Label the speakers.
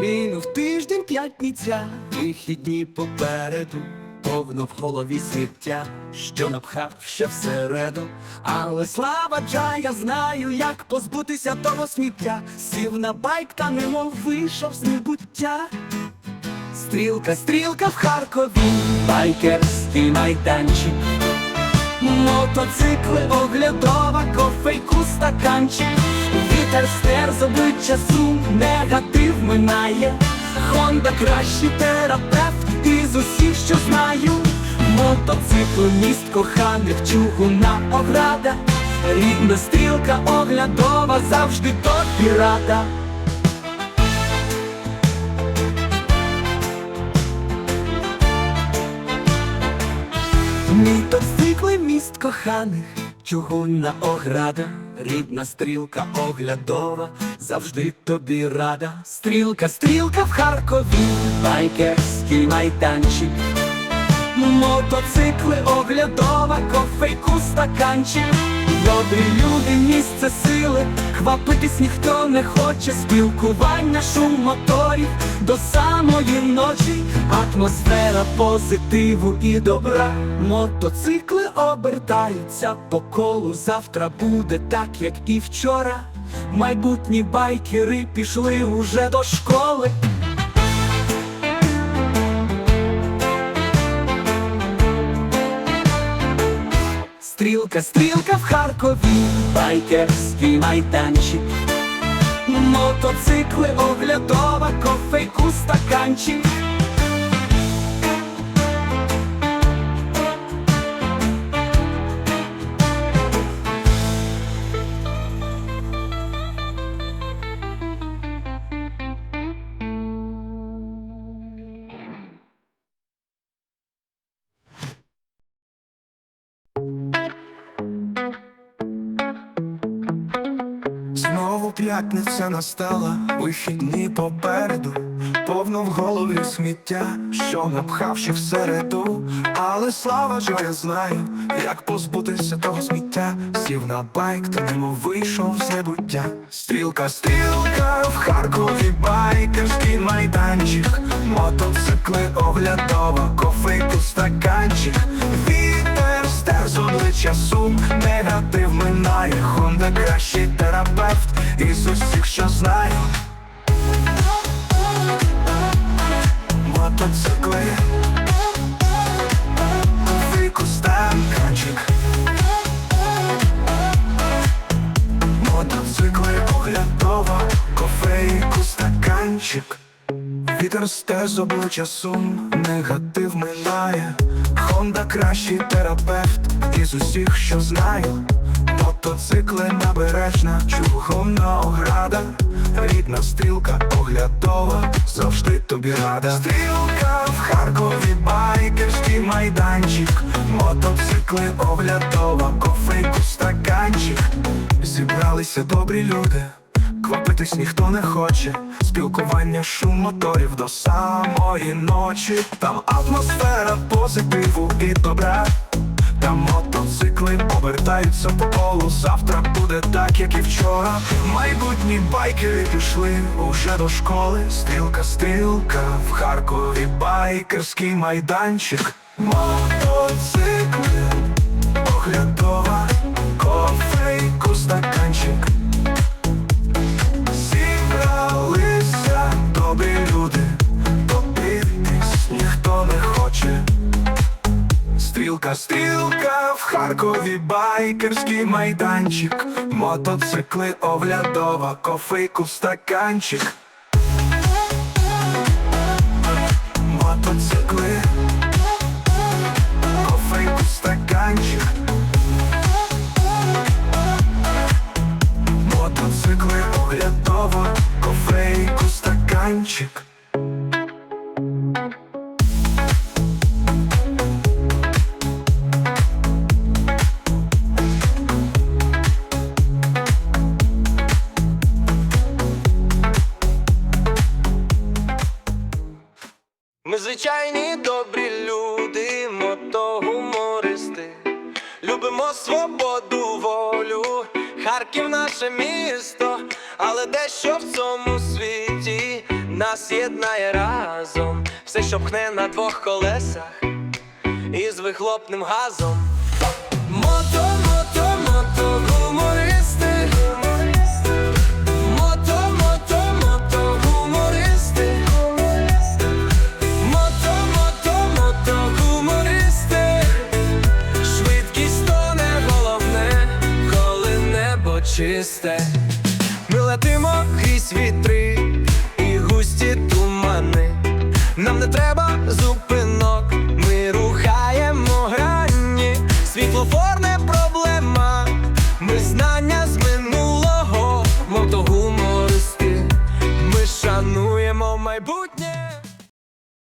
Speaker 1: Мінув тиждень п'ятниця, вихідні попереду, повно в голові сміття, що напхав ще всереду. Але слава джа, я знаю, як позбутися того сміття. Сів на байк та немов вийшов з небуття. Стрілка, стрілка в Харкові, байкерський майданчик. Мотоцикли, оглядова, кофейку, стаканчик Вітер стер з обличчя сум, негатив минає. Хонда кращий терапевт із усіх, що знаю. Мотоцикл, міст коханих, чугуна ограда. Рідна стрілка оглядова, завжди тобі рада. Мотоцикли, міст коханих, чугунна ограда, рідна стрілка оглядова, завжди тобі рада. Стрілка, стрілка в Харкові, байкерський майданчик. Мотоцикли оглядова, кофейку, стаканчик. Добрі люди, місце сили, хвапитись ніхто не хоче, спілкування, шум моторів до самої ночі, атмосфера позитиву і добра. Мотоцикли обертаються по колу. Завтра буде так, як і вчора. Майбутні байкери пішли уже до школи. Стрілка, стрілка в Харкові, байкерський майданчик. Мотоцикли, оглядова, кофейку, стаканчик.
Speaker 2: П'ятниця настала, вихідні попереду, повно в голові сміття, що напхавши всереду, але слава, що я знаю, як позбутися того сміття, сів на байк, та нему вийшов з небуття. Стрілка, стрілка в Харкові, байкерський майданчик, мотоцикли оглядова, кофейку, стаканчик, вітер стер з обличчя сум, негатив Вітер стер з обличчя сум, негатив минає. Хонда кращий терапевт із усіх, що знаю. Мотоцикли набережна, чугунна ограда, рідна стрілка оглядова, завжди тобі рада. Стрілка в Харкові, байкерський майданчик, мотоцикли оглядова, кофейку, стаканчик. Зібралися добрі люди. Квапитись ніхто не хоче, спілкування шум моторів до самої ночі. Там атмосфера позитиву і добра. Там мотоцикли обертаються по колу. Завтра буде так, як і вчора. Майбутні байкери пішли уже до школи. Стрілка, стрілка в Харкові, байкерський майданчик. Мотоцикли, Харкові, байкерський майданчик, мотоцикли оглядова, кофейку, стаканчик. Мотоцикли, кофейку, стаканчик. Мотоцикли оглядово, кофейку, стаканчик.
Speaker 3: Звичайні добрі люди, мотогумористи, любимо свободу, волю, Харків наше місто, але дещо в цьому світі нас єднає разом, все, що пхне на двох колесах, із вихлопним газом. Мото, чисте, ми летимо крізь вітри і густі тумани. Нам не треба зупинок, ми рухаємо грані світлофорне.